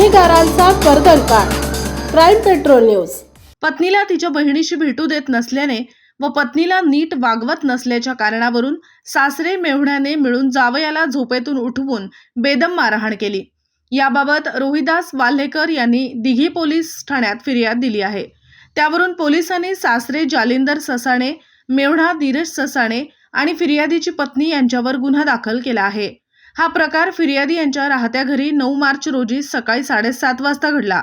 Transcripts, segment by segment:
गुन्हेगारांचा कर्दनकाळ crime patrol news. पत्नीला तिच्या बहिणीशी भेटू देत नसल्याने व पत्नीला नीट वागवत नसल्याच्या कारणावरून सासरे मेव्हण्याने मिळून जावयाला झोपेतून उठवून बेदम मारहाण केली. याबाबत रोहिदास वाल्हेकर यांनी दिघी पोलीस ठाण्यात फिर्याद दिली आहे. त्यावरून पोलिसांनी सासरे जालिंदर ससाणे मेव्हणा धीरज ससाणे आणि फिर्यादीची पत्नी यांच्यावर गुन्हा दाखल केला आहे. हा प्रकार फिर्यादी यांच्या राहत्या घरी नऊ मार्च रोजी सकाळी साडेसात वाजता घडला.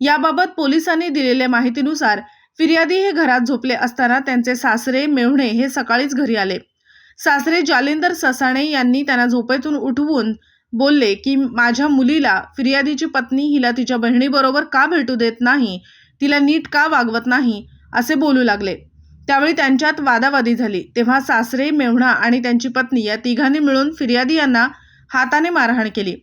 याबाबत पोलिसांनी दिलेल्या माहितीनुसार फिर्यादी हे घरात झोपले असताना त्यांचे सासरे मेव्हणे हे सकाळीच घरी आले. सासरे जालिंदर ससाणे यांनी त्यांना झोपेतून उठवून बोलले की माझ्या मुलीला फिर्यादीची पत्नी हिला तिच्या बहिणीबरोबर का भेटू देत नाही? तिला नीट का वागवत नाही? असे बोलू लागले. त्यावेळी त्यांच्यात वादावादी झाली. तेव्हा सासरे मेव्हणा आणि त्यांची पत्नी या तिघांनी मिळून फिर्यादी यांना हाताने मारहाण केली.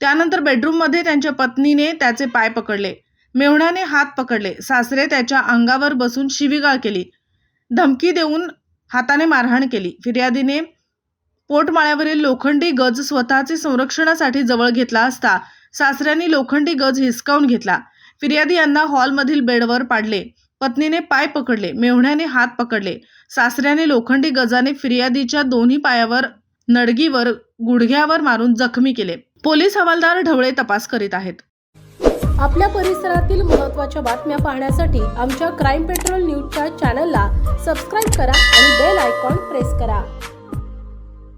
त्यानंतर बेडरूममध्ये त्यांच्या पत्नीने त्याचे पाय पकडले. मेहुण्याने हात पकडले. सासरे त्याच्या अंगावर बसून शिवीगाळ केली. धमकी देऊन हाताने मारहाण केली. फिर्यादीने पोटमाळ्यावरील लोखंडी गज स्वतःचे संरक्षणासाठी जवळ घेतला असता सासऱ्यांनी लोखंडी गज हिसकावून घेतला. फिर्यादी यांना हॉलमधील बेडवर पाडले. पत्नीने पाय पकडले. मेव्हण्याने हात पकडले. सासऱ्याने लोखंडी गजाने फिर्यादीच्या दोन्ही पायावर नडगीवर गुडघ्यावर मारून जखमी केले. पोलीस हवालदार ढवळे तपास करीत आहेत. आपल्या परिसरातील महत्त्वाच्या बातम्या पाहण्यासाठी आमच्या क्राईम पेट्रोल न्यूजच्या चॅनलला सबस्क्राईब करा आणि बेल आयकॉन प्रेस करा.